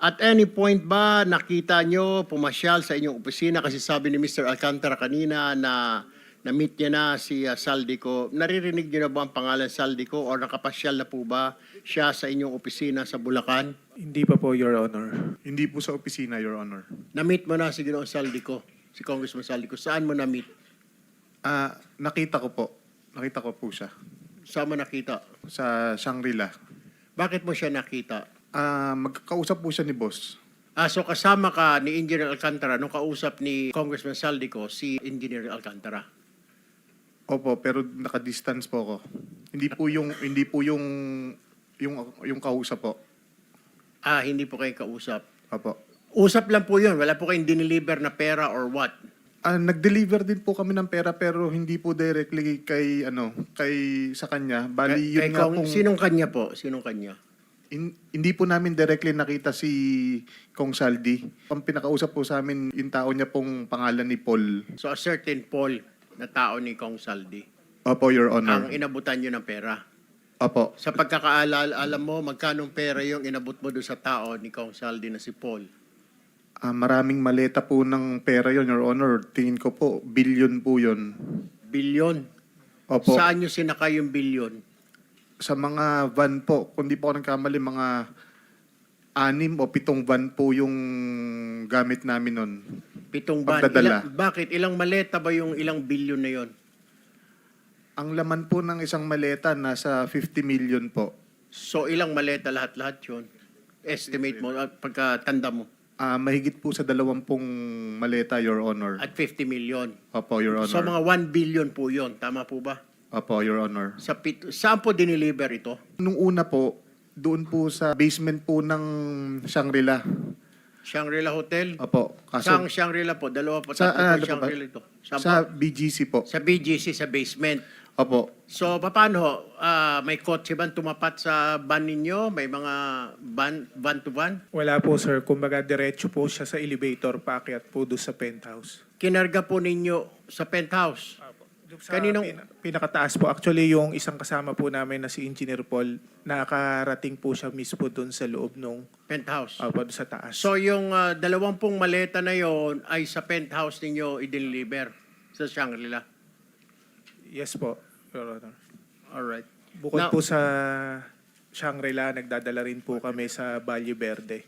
At any point ba nakita nyo pumasyal sa inyong opisina kasi sabi ni Mr. Alcantara kanina na na-meet niya na si uh, Saldico. Naririnig niyo na ba ang pangalan Saldico or nakapasyal na po ba siya sa inyong opisina sa Bulacan? Hindi pa po, Your Honor. Hindi po sa opisina, Your Honor. Na-meet mo na si Ginoong Saldico, si Congressman Saldico. Saan mo na-meet? Ah, nakita ko po. Nakita ko po siya Saan mo nakita? sa Shangri-La. Bakit mo siya nakita? Ah, magkakausap po siya ni boss. Ah, so kasama ka ni Engineer Alcantara nung kausap ni Congressman Saldico si Engineer Alcantara. Opo, pero naka-distance po ako. Hindi po yung hindi po yung yung yung kausap po. Ah, hindi po kayo kausap. Opo. Usap lang po yun. Wala po kayong diniliver na pera or what. Ah, nag-deliver din po kami ng pera pero hindi po directly kay ano, kay sa kanya. Bali Kay- yun kay nga Kong- pong Sinong kanya po? Sinong kanya? Hin- hindi po namin directly nakita si Kong Saldi. Ang pinakausap po sa amin yung tao niya pong pangalan ni Paul. So a certain Paul na tao ni Kong Saldi Opo, Your Honor. ang inabutan nyo ng pera. Opo. Sa pagkakaalala, alam mo magkano pera yung inabot mo doon sa tao ni Kong Saldi na si Paul? Ah, maraming maleta po ng pera yon, Your Honor. Tingin ko po, billion po yon. Bilyon. Opo. Saan nyo sinakay yung bilyon? Sa mga van po, kung di po ako nagkamali, mga anim o pitong van po yung gamit namin nun. Pitong. Pagdadala. Ilang- bakit? Ilang maleta ba yung ilang bilyon na yon? Ang laman po ng isang maleta, nasa 50 million po. So ilang maleta lahat-lahat yun? Estimate mo, at pagkatanda mo. Ah, mahigit po sa dalawampung maleta, Your Honor. At 50 million. Opo, Your Honor. So mga 1 billion po yon Tama po ba? Opo, Your Honor. Sa pit- saan po diniliver ito? Nung una po, doon po sa basement po ng Shangri-La. Shangri-La Hotel? Opo. Saan Kaso, Shangri-La po? Dalawa po, Sa- ah, ano po ba? Shangri-La ito. Saan sa po? BGC po. Sa BGC, sa basement. Opo. So, paano? Ah, may kotse ba tumapat sa van ninyo? May mga van, van to van? Wala po, sir. Kumbaga, diretso po siya sa elevator, paakyat po doon sa penthouse. Kinarga po ninyo sa penthouse. Doon Sa Kaninong- pina- pinakataas po. Actually, yung isang kasama po namin na si Engineer Paul, nakarating po siya mismo doon sa loob nung Penthouse. uh, sa taas. So, yung ah, dalawampung maleta na yon ay sa penthouse ninyo i-deliver sa Shangri-La. yes po, Your Honor. Alright. Bukod Now- po sa Shangri-La, nagdadala rin po kami sa Valle Verde.